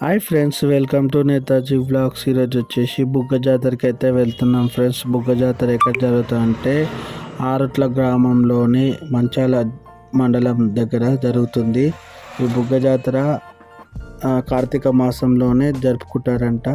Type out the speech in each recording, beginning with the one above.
Hi friends welcome to Netaji blogs ఈరోజు వచ్చేసి బుగ్గ జాతరకి అయితే వెళ్తున్నాం ఫ్రెండ్స్ బుగ్గ జాతర ఎక్కడ జరుగుతుందంటే ఆరుట్ల గ్రామంలోని మంచాల మండలం దగ్గర జరుగుతుంది. ఈ బుగ్గ జాతర కార్తీక మాసంలోనే జరుపుకుంటారంట.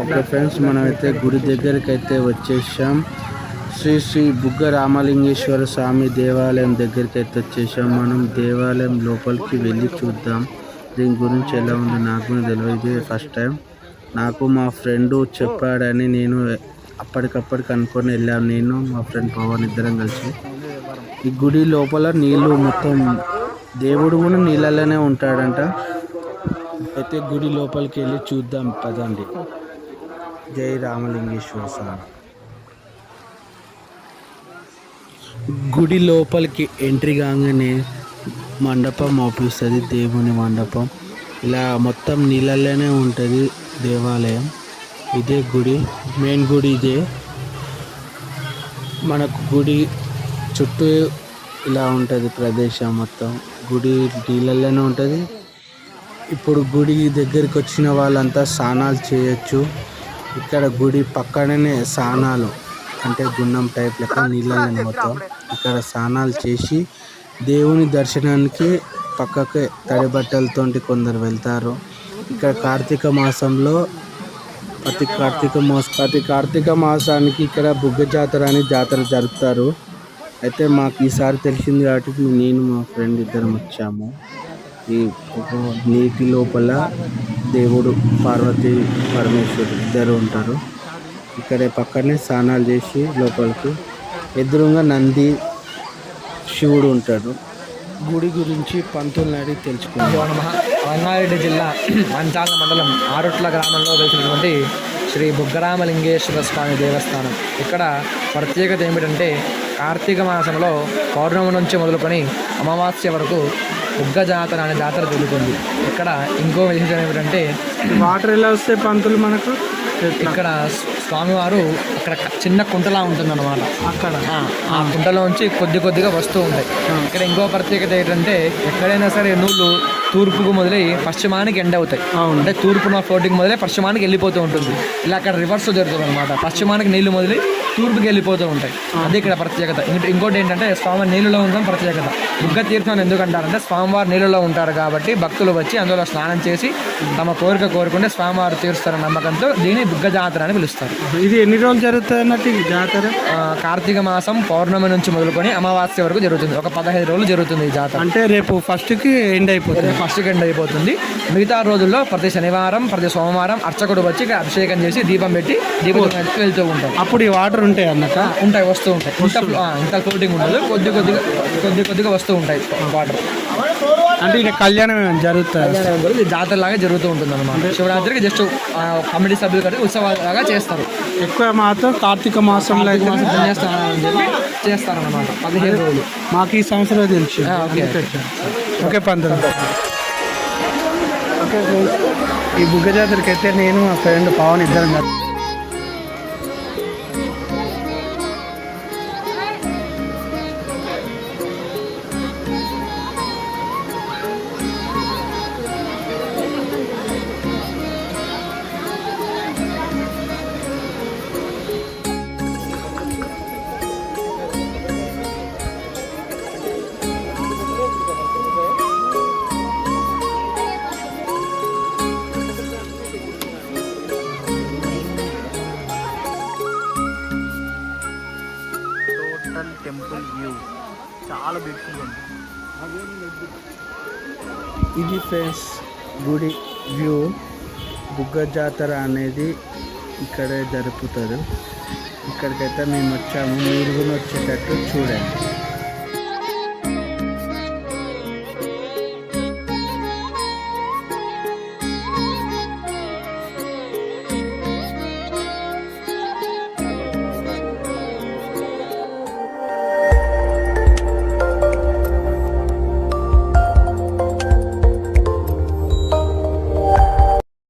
ఓకే ఫ్రెండ్స్ మనమైతే గుడి దగ్గరికి అయితే వచ్చేసాం. శ్రీ శ్రీ బుగ్గ రామలింగేశ్వర స్వామి దేవాలయం దగ్గరికి అయితే వచ్చేసాం. మనం దేవాలయం లోపలికి వెళ్ళి చూద్దాం. దీని గురించి ఎలా ఉంది నాకు తెలియదు ఫస్ట్ టైం నాకు మా ఫ్రెండు చెప్పాడని నేను అప్పటికప్పటికి అనుకొని వెళ్ళాను. నేను మా ఫ్రెండ్ పవన్ ఇద్దరం కలిసి. ఈ గుడి లోపల నీళ్ళు మొత్తం దేవుడు కూడా నీళ్ళలోనే ఉంటాడంట. అయితే గుడి లోపలికి వెళ్ళి చూద్దాం. పదండి. జై రామలింగేశ్వర స్వామి గుడి లోపలికి ఎంట్రీ కాగానే మండపం అవుపిస్తుంది దేవుని మండపం. ఇలా మొత్తం నీళ్ళల్లోనే ఉంటుంది దేవాలయం. ఇదే గుడి మెయిన్ గుడి ఇదే. మనకు గుడి చుట్టూ ఇలా ఉంటుంది ప్రదేశం మొత్తం. గుడి నీళ్ళల్లోనే ఉంటుంది. ఇప్పుడు గుడి దగ్గరికి వచ్చిన వాళ్ళంతా స్నానాలు చేయొచ్చు. ఇక్కడ గుడి పక్కననే స్నానాలు అంటే గుండం టైప్ లెక్క నీళ్ళని మొత్తం ఇక్కడ స్నానాలు చేసి దేవుని దర్శనానికి పక్కకే తడి బట్టలతోటి కొందరు వెళ్తారు. ఇక్కడ కార్తీక మాసంలో ప్రతి కార్తీక మాస ప్రతి కార్తీక మాసానికి ఇక్కడ బుగ్గ జాతర అని జాతర జరుపుతారు. అయితే మాకు ఈసారి తెలిసింది కాబట్టి నేను మా ఫ్రెండ్ ఇద్దరం వచ్చాము. ఈ నీటి లోపల దేవుడు పార్వతి పరమేశ్వరుడు ఇద్దరు ఉంటారు. ఇక్కడే పక్కనే స్నానాలు చేసి లోపలికి ఎదురుగా నంది శివుడు ఉంటాడు. గుడి గురించి పంతులు అడిగి తెలుసుకుందాం. రంగారెడ్డి జిల్లా అంచాల మండలం ఆరుట్ల గ్రామంలో వెలిసినటువంటి శ్రీ బుగ్గరామలింగేశ్వర స్వామి దేవస్థానం. ఇక్కడ ప్రత్యేకత ఏమిటంటే కార్తీక మాసంలో పౌర్ణమి నుంచి మొదలుకొని అమావాస్య వరకు బుగ్గ జాతర అనే జాతర జరుగుతుంది. ఇక్కడ ఇంకో విశేషం ఏమిటంటే వాటర్ ఎలా వస్తాయి పంతులు మనకు? ఇక్కడ స్వామివారు అక్కడ చిన్న కుంటలా ఉంటుందన్నమాట. అక్కడ? ఆ, కుంటలోంచి కొద్ది కొద్దిగా వస్తూ ఉంటాయి. ఇక్కడ ఇంకో ప్రత్యేకత ఏంటంటే ఎక్కడైనా సరే నూళ్ళు తూర్పుకు మొదలై పశ్చిమానికి ఎండ్ అవుతాయి. అంటే తూర్పున ఫ్లోటింగ్ మొదలై పశ్చిమానికి వెళ్ళిపోతూ ఉంటుంది. ఇలా అక్కడ రివర్స్ జరుగుతుంది అనమాట పశ్చిమానికి నీళ్ళు మొదలై తూర్పుకి వెళ్ళిపోతూ ఉంటాయి. అదే ఇక్కడ ప్రత్యేకత. ఇంకో- ఇంకోటి ఏంటంటే స్వామి నీళ్ళలో ఉండడం ప్రత్యేకత. దుర్గ తీర్థం ఎందుకు అంటారంటే స్వామివారు నీళ్ళలో ఉంటారు కాబట్టి భక్తులు వచ్చి అందులో స్నానం చేసి తమ కోరిక కోరుకుంటే స్వామివారు తీరుస్తారన్న నమ్మకంతో దీన్ని దుర్గ జాతర అని పిలుస్తారు. ఇది ఎన్ని రోజులు జరుగుతుంది జాతర? కార్తీక మాసం పౌర్ణమి నుంచి మొదలుకొని అమావాస్య వరకు జరుగుతుంది. ఒక పదహైదు రోజులు జరుగుతుంది ఈ జాతర. అంటే రేపు ఫస్ట్కి ఎండ్ అయిపోతుంది. ఫస్ట్ ఎండ్ అయిపోతుంది. మిగతా రోజుల్లో ప్రతి శనివారం ప్రతి సోమవారం అర్చకుడు వచ్చి ఇక్కడ అభిషేకం చేసి దీపం పెట్టి దీపం వెళ్తూ ఉంటారు. అప్పుడు ఈ వాటర్ ఉంటాయి అన్నట్ట ఉంటాయి వస్తూ ఉంటాయి. ఇంత ఇంత ఫ్లోటింగ్ ఉండదు. కొద్ది కొద్దిగా కొద్ది కొద్దిగా వస్తూ ఉంటాయి వాటర్. అంటే ఇక కళ్యాణం జరుగుతుంది? జాతర లాగా జరుగుతూ ఉంటుంది అనమాట శివరాత్రికి జస్ట్ కమిటీ సభ్యులు కలిసి ఉత్సవాలుగా చేస్తారు. ఎక్కువ మాత్రం కార్తీక మాసంలో చేస్తారన్నమాట. పదిహేను రోజులు. మాకు ఈ సంవత్సరం తెలుసు ఓకే. ఓకే పంతులు. ఓకే ఈ బుగ్గ జాతరకి అయితే నేను మా ఫ్రెండ్ పవన్ ఇద్దరం చాలా బ్యూటిఫుల్ ఉంది ఇది ఫ్రెండ్స్ గుడి వ్యూ. బుగ్గ జాతర అనేది ఇక్కడే జరుపుతారు. ఇక్కడికైతే మేము వచ్చాము. మీరు కూడా వచ్చేటట్టు చూడండి.